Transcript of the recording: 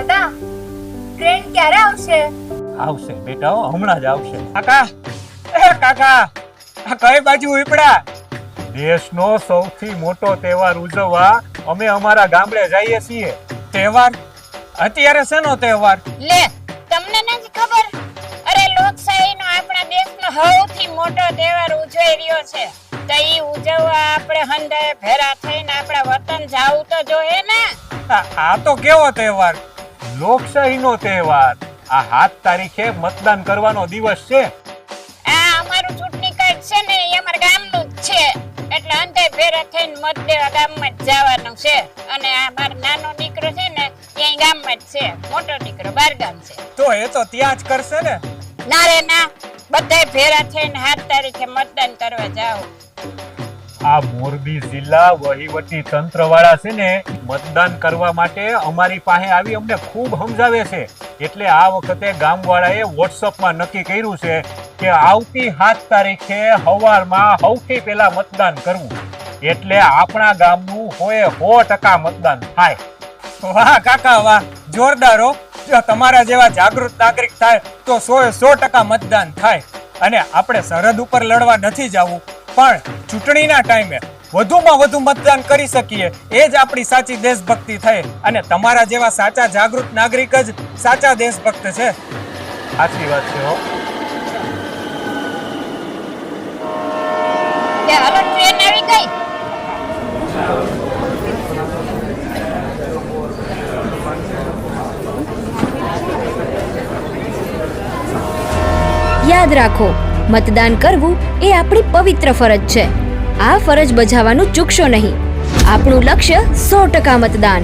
દાદા ટ્રેન ક્યારે આવશે? આવશે બેટા હમણાં જ આવશે. કાકા એ કાકા આ કઈ બાજુ ઉપડા દેશનો સૌથી મોટો તહેવાર ઉજવવા અમે અમારા ગામડે જઈએ છીએ. તહેવાર? અત્યારે શેનો તહેવાર? લે તમને નથી ખબર? અરે લોકશાહીનો આપણા દેશનો સૌથી મોટો તહેવાર ઉજવાઈ રહ્યો છે. તો ઈ ઉજવવા આપણે હંધાએ ભેરા થઈને આપણા વતન જાવું તો જોઈએ ને? આ તો કેવો તહેવાર? લોકશાહીનો તહેવાર. આ હાથ તારીખે મતદાન કરવાનો દિવસ છે. આ અમારું ચૂંટણી કાર્ડ છે ને એ અમારા ગામનું જ છે. એટલે અંતે ભેરા થઈને મત દેવા ગામમાં જ જવાનું છે. અને આ મારો નાનો દીકરો છે ને એ ગામમાં જ છે. મોટો દીકરો બાર ગામ છે. તો એ તો ત્યાં જ કરશે ને? ના રે ના બધાય ભેરા થઈને હાથ તારીખે મતદાન કરવા જાઓ. આ મોરબી જિલ્લા વહીવટી તંત્ર વાળા છે ને, મતદાન કરવા માટે અમારી પાસે આવી અમને ખૂબ સમજાવે છે. એટલે આ વખતે ગામવાળાએ વોટ્સઅપમાં નક્કી કર્યું છે કે આવતી સાત તારીખે સવારમાં સૌથી પહેલા મતદાન કરવું. એટલે આપણા ગામનું હોય સો ટકા મતદાન થાય. વાહ, કાકા, વાહ. જોરદાર જો તમારા જેવા જાગૃત નાગરિક થાય તો સો સો ટકા મતદાન થાય. અને આપણે સરહદ ઉપર લડવા નથી જવું. પણ ચૂંટણીના ટાઈમે વધુમાં વધુ મતદાન કરી શકીએ. એ જ આપણી સાચી દેશભક્તિ થઈ અને તમારા જેવા સાચા જાગૃત નાગરિક જ સાચા દેશભક્ત છે. સાચી વાત છે હો. યાદ રાખો, મતદાન કરવું એ આપણી પવિત્ર ફરજ છે. આ ફરજ બજાવવાનું ચૂકશો નહીં. આપણું લક્ષ્ય સો ટકા મતદાન.